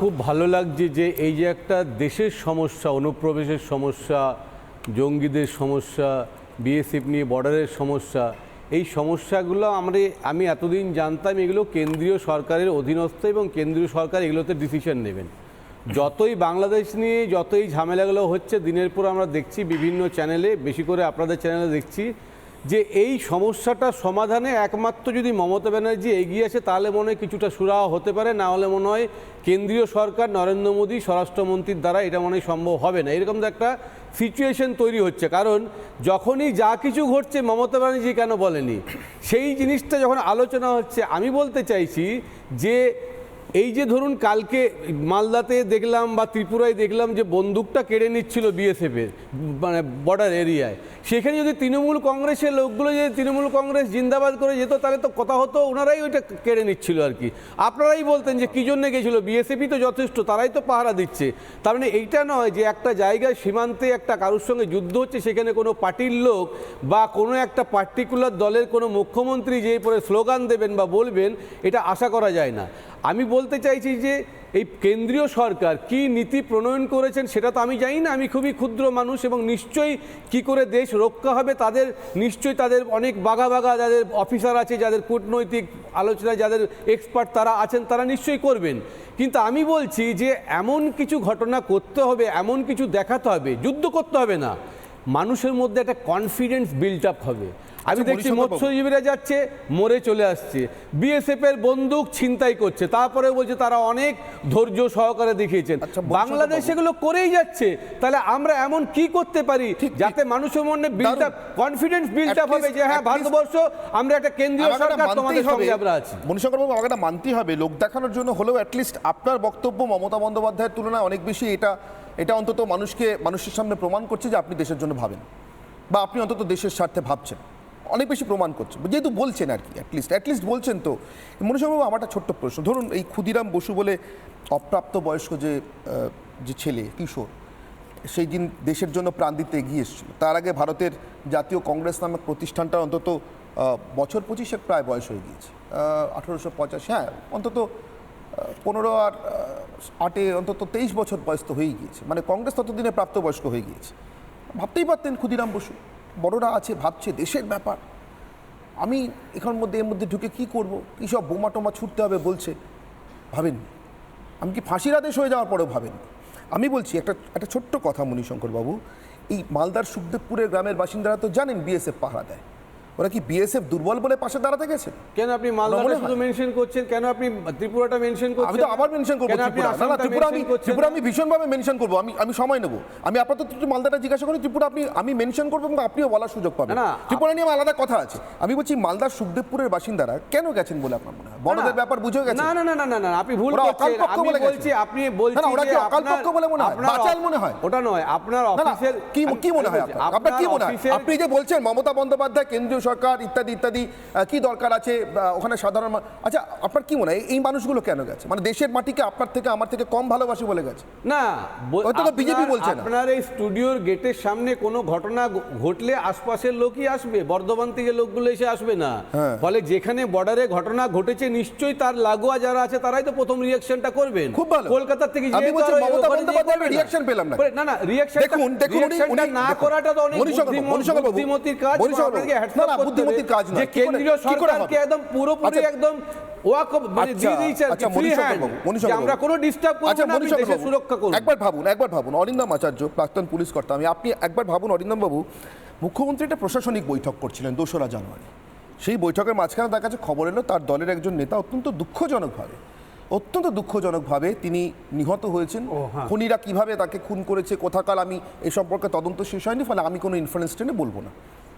খুব ভালো লাগছে যে এই যে একটা দেশের সমস্যা, অনুপ্রবেশের সমস্যা, জঙ্গিদের সমস্যা, বিএসএফ নিয়ে বর্ডারের সমস্যা, এই সমস্যাগুলো আমরা, আমি এতদিন জানতাম এগুলো কেন্দ্রীয় সরকারের অধীনস্থ এবং কেন্দ্রীয় সরকার এগুলোতে ডিসিশন নেবেন। যতই বাংলাদেশ নিয়ে যতই ঝামেলাগুলো হচ্ছে, দিনের পর আমরা দেখছি বিভিন্ন চ্যানেলে বেশি করে আপনাদের চ্যানেলে দেখছি যে এই সমস্যাটা সমাধানে একমাত্র যদি মমতা ব্যানার্জি এগিয়ে আসে, তাহলে মনে হয় কিছুটা সুরাহা হতে পারে। না হলে মনে হয় কেন্দ্রীয় সরকার নরেন্দ্র মোদী স্বরাষ্ট্রমন্ত্রীর দ্বারা এটা মনে হয় সম্ভব হবে না। এরকম তো একটা সিচুয়েশন তৈরি হচ্ছে। কারণ যখনই যা কিছু ঘটছে, মমতা ব্যানার্জি কেন বলেনি? সেই জিনিসটা যখন আলোচনা হচ্ছে, আমি বলতে চাইছি যে এই যে ধরুন কালকে মালদাতে দেখলাম বা ত্রিপুরায় দেখলাম যে বন্দুকটা কেড়ে নিচ্ছিল বিএসএফের মানে বর্ডার এরিয়ায় সেখানে যদি তৃণমূল কংগ্রেসের লোকগুলো যদি তৃণমূল কংগ্রেস জিন্দাবাদ করে যেত, তাহলে তো কথা হতো ওনারাই ওইটা কেড়ে নিচ্ছিল আর কি। আপনারাই বলতেন যে কী জন্য গেছিল? বিএসএফই তো যথেষ্ট, তারাই তো পাহারা দিচ্ছে। তার মানে এইটা নয় যে একটা জায়গায় সীমান্তে একটা কারোর সঙ্গে যুদ্ধ হচ্ছে, সেখানে কোনো পার্টির লোক বা কোনো একটা পার্টিকুলার দলের কোনো মুখ্যমন্ত্রী যে পরে স্লোগান দেবেন বা বলবেন, এটা আশা করা যায় না। আমি বলতে চাইছি যে এই কেন্দ্রীয় সরকার কি নীতি প্রণয়ন করেছেন সেটা তো আমি জানি না। আমি খুবই ক্ষুদ্র মানুষ এবং নিশ্চয়ই কি করে দেশ রক্ষা হবে তাদের, নিশ্চয়ই তাদের অনেক বাঘা বাঘা যাদের অফিসার আছে, যাদের কূটনৈতিক আলোচনায় যাদের এক্সপার্ট তারা আছেন, তারা নিশ্চয়ই করবেন। কিন্তু আমি বলছি যে এমন কিছু ঘটনা করতে হবে, এমন কিছু দেখাতে হবে, যুদ্ধ করতে হবে না। মানুষের মধ্যে একটা কনফিডেন্স বিল্ড আপ হবে। আমি আচ্ছা, দেখছি মৎস্যজীবীরা যাচ্ছে মরে চলে আসছে। বিএসএফ এর বন্দুক ছিনতাই করছে তারপরে বলছে তারা অনেক ধৈর্য সহকারে দেখিয়েছেন। আচ্ছা, বাংলাদেশ এগুলো করেই যাচ্ছে। তাহলে আমরা এমন কি করতে পারি যাতে মানুষের মনে build up confidence build up হবে যে হ্যাঁ ভারতবর্ষ আমরা একটা কেন্দ্রীয় আমাকে সরকার তোমাদের সঙ্গে আমরা আছি। মণিশঙ্করবাবু আমাকে এটা মানতেই হবে। লোক দেখানোর জন্য হলেও অ্যাটলিস্ট আপনার বক্তব্য মমতা বন্দ্যোপাধ্যায়ের তুলনায় অনেক বেশি এটা এটা অন্তত মানুষকে মানুষের সামনে প্রমাণ করছে যে আপনি দেশের জন্য ভাবেন। বা আপনি অন্তত দেশের স্বার্থে ভাবছেন। অনেক বেশি প্রমাণ করছে। যেহেতু বলছেন আর কি অ্যাটলিস্ট অ্যাটলিস্ট বলছেন তো। মনুষ্যবাবু আমার একটা ছোট্ট প্রশ্ন। ধরুন এই ক্ষুদিরাম বসু বলে অপ্রাপ্ত বয়স্ক যে যে ছেলে, কিশোর, সেই দিন দেশের জন্য প্রাণ দিতে এগিয়ে এসেছিল। তার আগে ভারতের জাতীয় কংগ্রেস নামক প্রতিষ্ঠানটা অন্তত বছর পঁচিশের প্রায় বয়স হয়ে গিয়েছে। আঠেরোশো পঁচাশি হ্যাঁ অন্তত পনেরো আর আটে অন্তত তেইশ বছর বয়স তো হয়েই গিয়েছে। মানে কংগ্রেস ততদিনে প্রাপ্তবয়স্ক হয়ে গিয়েছে। ভাবতেই পারতেন ক্ষুদিরাম বসু। বড়রা আছে, ভাবছে দেশের ব্যাপার। আমি এখানের মধ্যে, এর মধ্যে ঢুকে কি করব? কী সব বোমা টোমা ছুটতে হবে বলছে। ভাবেননি। আমি কি ফাঁসির আদেশ হয়ে যাওয়ার পরেও ভাবেন আমি বলছি, একটা একটা ছোট্ট কথা মণিশঙ্কর বাবু এই মালদার সুখদেবপুরের গ্রামের বাসিন্দারা তো জানেন, বিএসএফ পাহারা দেয়। ওরা কি বিএসএফ দুর্বল বলে পাশে দাঁড়াতে গেছে কেন আপনি মনে মালদাটা শুধু মেনশন করছেন কেন আপনি ত্রিপুরাটা মেনশন করছেন আমি তো আবার মেনশন করব ত্রিপুরা না না ত্রিপুরা আমি ত্রিপুরা? আমি ভীষণভাবে মেনশন করব আমি আমি সময় নেব আমি আপাতত একটু মালদাটা জিজ্ঞাসা করি ত্রিপুরা আপনি আমি মেনশন করব এবং আপনিও বলার সুযোগ পাবেন ত্রিপুরা নিয়ে আমার আলাদা কথা আছে আমি বলছি মালদার সুখদেবপুরের বাসিন্দারা কেন গেছেন বলে আপনার মনে হয় বড়দের ব্যাপার বুঝে গেছে না না না না না আপনি ভুল করছেন আমি বলছি আপনি বলছেন বলছি না, ওরা কি অকালপক্ষ বলে মনে হয়? বাচাল মনে হয়? ওটা নয় আপনার অফিসের কি কি মনে হয় আপনার কি মনে হয় আপনি যে বলছেন মমতা বন্দ্যোপাধ্যায় কেন্দ্রীয় সরকার ইত্যাদি ইত্যাদি কি দরকার আছে ওখানে সাধারণ আচ্ছা আপনার কি মনে হয় এই- মানুষগুলো কেন গেছে মানে দেশের মাটিকে আপনার থেকে আমার থেকে কম ভালোবাসে বলে গেছে না ব- হয়তো তো আপনার- BJP বলছে আপনার এই স্টুডিওর গেটের সামনে কোনো ঘটনা ঘটলে আশপাশের লোকই আসবে বর্ধমান থেকে লোকগুলো এসে আসবে না হ্যাঁ। ফলে যেখানে বর্ডারে ঘটনা ঘটেছে নিশ্চয়ই তার লাগোয়া যারা আছে তারাই তো প্রথম রিয়াকশনটা করবেন খুব ভালো। কলকাতার থেকে আমি বলছি মমতা ওখানে যেয়ে না। পেলাম না। না না রিয়াকশন দেখুন দেখুন না করাটা তো অনেক বুদ্ধিমতির কাজ hats না না বুদ্ধিমতির কাজ যে কেন্দ্রীয় সরকারকে একদম পুরোপুরি আচ্ছা, একদম ওয়াক দিয়ে দিয়েছে ফ্রি মণিশঙ্কর হ্যান্ড বাবু, মণিশঙ্কর যে আমরা কোনো ডিস্টার্ব করব না আপনি মণিশঙ্কর দেশের বাবু, সুরক্ষা করুন একবার ভাবুন একবার ভাবুন অরিন্দম আচার্য প্রাক্তন পুলিশ কর্তা আমি আপনি একবার ভাবুন অরিন্দম বাবু মুখ্যমন্ত্রী একটা প্রশাসনিক বৈঠক করছিলেন দোসরা জানুয়ারি। সেই বৈঠকের মাঝখানে তার কাছে খবর এলো তার দলের একজন নেতা অত্যন্ত দুঃখজনকভাবে অত্যন্ত দুঃখজনকভাবে তিনি নিহত হয়েছেন। খুনিরা কীভাবে তাকে খুন করেছে কোথাকার আমি এ সম্পর্কে তদন্ত শেষ হয়নি ফলে আমি কোনো ইনফ্লুয়েন্স টেনে বলব না।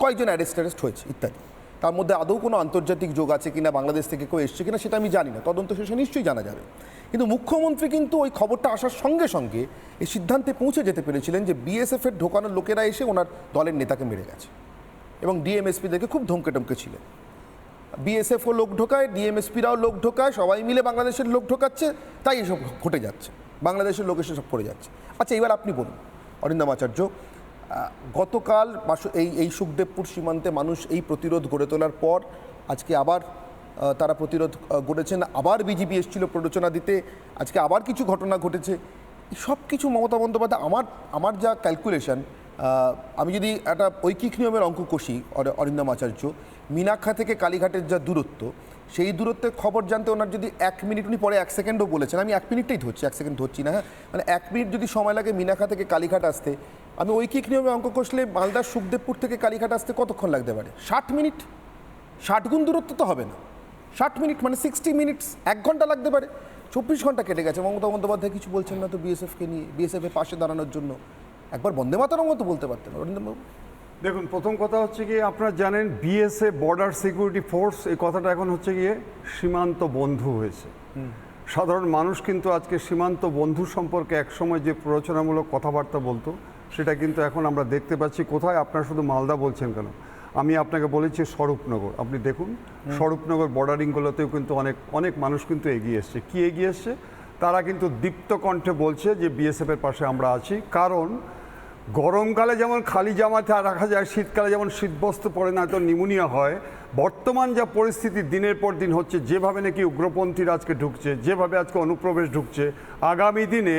কয়েকজন অ্যারেস্ট অ্যারেস্ট হয়েছে, ইত্যাদি। তার মধ্যে আদৌ কোনো আন্তর্জাতিক যোগ আছে কিনা, বাংলাদেশ থেকে কেউ এসছে কিনা, সেটা আমি জানি না। তদন্ত শেষে নিশ্চয়ই জানা যাবে। কিন্তু মুখ্যমন্ত্রী কিন্তু ওই খবরটা আসার সঙ্গে সঙ্গে এই সিদ্ধান্তে পৌঁছে যেতে পেরেছিলেন যে বিএসএফ এর ঢোকানোর লোকেরা এসে ওনার দলের নেতাকে মেরে গেছে। এবং ডিএমএসপিদেরকে খুব ধমকে টমকে ছিলেন। বিএসএফও লোক ঢোকায় ডিএমএসপিরাও লোক ঢোকায়, সবাই মিলে বাংলাদেশের লোক ঢোকাচ্ছে, তাই এসব ঘটে যাচ্ছে। বাংলাদেশের লোক এসে সব করে যাচ্ছে। আচ্ছা এবার আপনি বলুন, অরিন্দম আচার্য গতকাল এই এই সুখদেবপুর সীমান্তে মানুষ এই প্রতিরোধ গড়ে তোলার পর আজকে আবার তারা প্রতিরোধ গড়েছেন। আবার বিজেপি এসেছিল প্ররোচনা দিতে। আজকে আবার কিছু ঘটনা ঘটেছে। সব কিছু মমতা বন্দ্যোপাধ্যায়, আমার আমার যা ক্যালকুলেশন আমি যদি একটা ঐকিক নিয়মের অঙ্ক কষি, অর- অরিন্দম আচার্য, মিনাক্ষা থেকে কালীঘাটের যা দূরত্ব, সেই দূরত্বের খবর জানতে ওনার যদি এক মিনিট, উনি পরে এক সেকেন্ডও বলেছেন, আমি এক মিনিটটাই ধরছি, এক সেকেন্ড ধরছি না হ্যাঁ? মানে এক মিনিট যদি সময় লাগে মিনাখা থেকে কালীঘাট আসতে, আমি ঐকিক নিয়মে অঙ্ক কষলে মালদার সুখদেবপুর থেকে কালীঘাট আসতে কতক্ষণ লাগতে পারে? ষাট মিনিট? ষাট গুণ দূরত্ব তো হবে না। ষাট মিনিট মানে সিক্সটি মিনিটস, এক ঘণ্টা লাগতে পারে। চব্বিশ ঘণ্টা কেটে গেছে, মমতা বন্দ্যোপাধ্যায় কিছু বলছেন না তো বিএসএফকে নিয়ে বিএসএফ এর পাশে দাঁড়ানোর জন্য। একবার বন্দে মাতারও মতো বলতে পারতেন অরিন্দমবাবু দেখুন প্রথম কথা হচ্ছে কি আপনারা জানেন বিএসএ বর্ডার সিকিউরিটি ফোর্স এই কথাটা এখন হচ্ছে গিয়ে সীমান্ত বন্ধু হয়েছে। সাধারণ মানুষ কিন্তু আজকে সীমান্ত বন্ধু সম্পর্কে একসময় যে প্ররোচনামূলক কথাবার্তা বলতো সেটা কিন্তু এখন আমরা দেখতে পাচ্ছি। কোথায়? আপনারা শুধু মালদা বলছেন কেন? আমি আপনাকে বলেছি স্বরূপনগর। আপনি দেখুন স্বরূপনগর বর্ডারিংগুলোতেও কিন্তু অনেক অনেক মানুষ কিন্তু এগিয়ে এসছে। কী এগিয়ে এসছে? তারা কিন্তু দীপ্ত কণ্ঠে বলছে যে বিএসএফের পাশে আমরা আছি। কারণ গরমকালে যেমন খালি জামাতে রাখা যায়, শীতকালে যেমন শীতবস্ত্র পরে না তো নিমোনিয়া হয়। বর্তমান যা পরিস্থিতি, দিনের পর দিন হচ্ছে যেভাবে নাকি উগ্রপন্থীরা আজকে ঢুকছে, যেভাবে আজকে অনুপ্রবেশ ঢুকছে, আগামী দিনে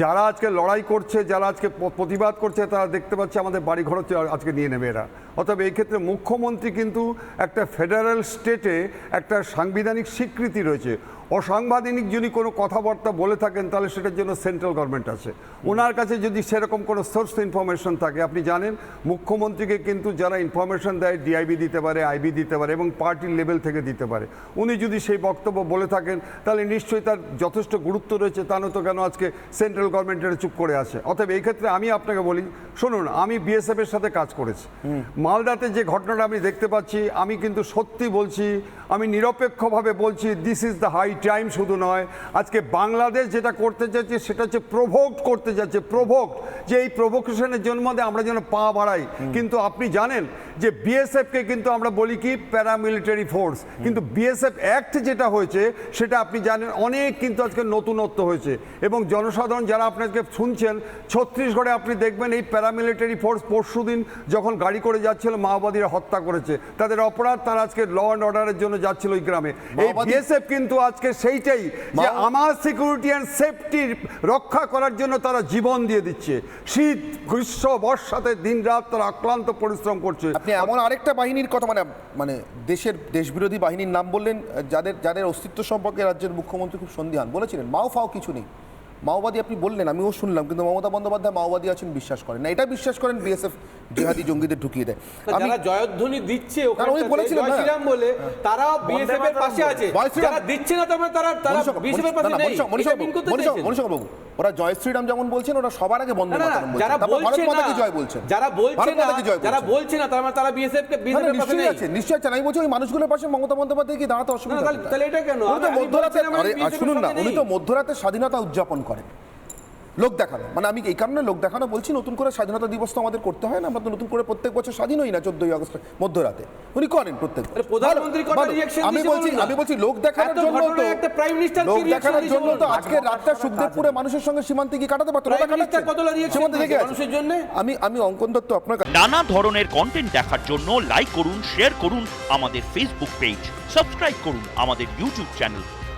যারা আজকে লড়াই করছে, যারা আজকে প্রতিবাদ করছে, তারা দেখতে পাচ্ছে আমাদের বাড়ি ঘর আজকে নিয়ে নেবে এরা। অতএব এই ক্ষেত্রে মুখ্যমন্ত্রী কিন্তু একটা ফেডারেল স্টেটে একটা সাংবিধানিক স্বীকৃতি রয়েছে। অসাংবিধানিক যদি কোনো কথাবার্তা বলে থাকেন তাহলে সেটার জন্য সেন্ট্রাল গভর্নমেন্ট আছে। ওনার কাছে যদি সেরকম কোনো সোর্স ইনফরমেশন থাকে আপনি জানেন মুখ্যমন্ত্রীকে কিন্তু যারা ইনফরমেশন দেয় ডিআইবি দিতে পারে আইবি দিতে পারে এবং পার্টির লেভেল থেকে দিতে পারে। উনি যদি সেই বক্তব্য বলে থাকেন তাহলে নিশ্চয়ই তার যথেষ্ট গুরুত্ব রয়েছে। তা নয়তো কেন আজকে সেন্ট্রাল গভর্নমেন্টের চুপ করে আছে? অতএব এই ক্ষেত্রে আমি আপনাকে বলি শুনুন আমি বিএসএফ এর সাথে কাজ করেছি। মালদাতে যে ঘটনাটা আমি দেখতে পাচ্ছি আমি কিন্তু সত্যি বলছি আমি নিরপেক্ষভাবে বলছি this is the high time শুধু নয়, আজকে বাংলাদেশ যেটা করতে যাচ্ছে সেটা হচ্ছে প্রভোক্ট করতে যাচ্ছে প্রভোক্ট যে এই প্রভোকেশনের জন্য আমরা যেন পা বাড়াই। কিন্তু আপনি জানেন যে বিএসএফকে কিন্তু আমরা বলি কি প্যারামিলিটারি ফোর্স কিন্তু বিএসএফ অ্যাক্ট যেটা হয়েছে সেটা আপনি জানেন অনেক কিন্তু আজকে নতুনত্ব হয়েছে। এবং জনসাধারণ যারা আপনাকে শুনছেন ছত্তিশগড়ে আপনি দেখবেন এই প্যারামিলিটারি ফোর্স পরশুদিন যখন গাড়ি করে যাচ্ছিল মাওবাদীরা হত্যা করেছে। তাদের অপরাধ তারা আজকে ল অ্যান্ড অর্ডারের জন্য যাচ্ছিল ওই গ্রামে। এই বিএসএফ কিন্তু আজকে সেইটাই যে আমার সিকিউরিটি অ্যান্ড সেফটি রক্ষা করার জন্য তারা জীবন দিয়ে দিচ্ছে। শীত গ্রীষ্ম বর্ষাতে দিনরাত তারা আক্লান্ত পরিশ্রম করছে। আপনি এমন আরেকটা বাহিনীর কথা মানে মানে দেশের দেশবিরোধী বাহিনীর নাম বললেন, যাদের যাদের অস্তিত্ব সম্পর্কে রাজ্যের মুখ্যমন্ত্রী খুব সন্দিহান। বলেছিলেন, মাও ফাও কিছু নেই। মাওবাদী আপনি বললেন, আমিও শুনলাম, কিন্তু মমতা বন্দ্যোপাধ্যায় মাওবাদী আছেন, বিশ্বাস করেন না। এটা বিশ্বাস করেন বিএসএফ জিহাদি জঙ্গিদের ঢুকিয়ে দেয়। আমি যারা জয়ধ্বনি দিচ্ছে ওখানে উনি বলেছিলেন, হ্যাঁ। শ্রীরাম বলে তারা বিএসএফ এর পাশে আছে। যারা দিচ্ছে না তার তারা তারা বিএসএফ এর পাশে নেই। মনীষা- বাবু, ওরা জয় শ্রীরাম যেমন বলছেন ওরা সবার আগে বন্দে না, মাতরম বলছেন। যারা বলছে না জয় বলছেন। যারা বলছে না যারা বলছেন। বলছে না তার মানে তারা বিএসএফ কে বিএসএফ এর পাশে নিশ্চয়ই নেই। আছে নিশ্চয়ই আছে। আমি বলছি ওই মানুষগুলোর পাশে মমতা বন্দ্যোপাধ্যায় কি দাঁড়াতে অসুবিধা তাহলে- এটা কেন? শুনুন না উনি তো মধ্যরাতে স্বাধীনতা উদযাপন করেন। লোক দেখানো। মানে আমি এই কারণে লোক দেখানো বলছি নতুন করে স্বাধীনতা দিবস তো আমাদের করতে হয় না আমরা তো নতুন করে প্রত্যেক বছর স্বাধীন হই না চোদ্দই আগস্ট মধ্যরাতে। উনি করেন প্রত্যেক আমি বলছি আমি বলছি লোক দেখানোর জন্য তো কি লোক দেখানোর জন্য তো আজকে রাতটা সুখদেবপুরে মানুষের সঙ্গে সীমান্তে গিয়ে কাটাতে পারতো সীমান্তে মানুষের জন্যে? আমি আমি অঙ্কন দত্ত আপনার নানা ধরনের কন্টেন্ট দেখার জন্য লাইক করুন শেয়ার করুন আমাদের ফেসবুক পেজ সাবস্ক্রাইব করুন আমাদের ইউটিউব চ্যানেল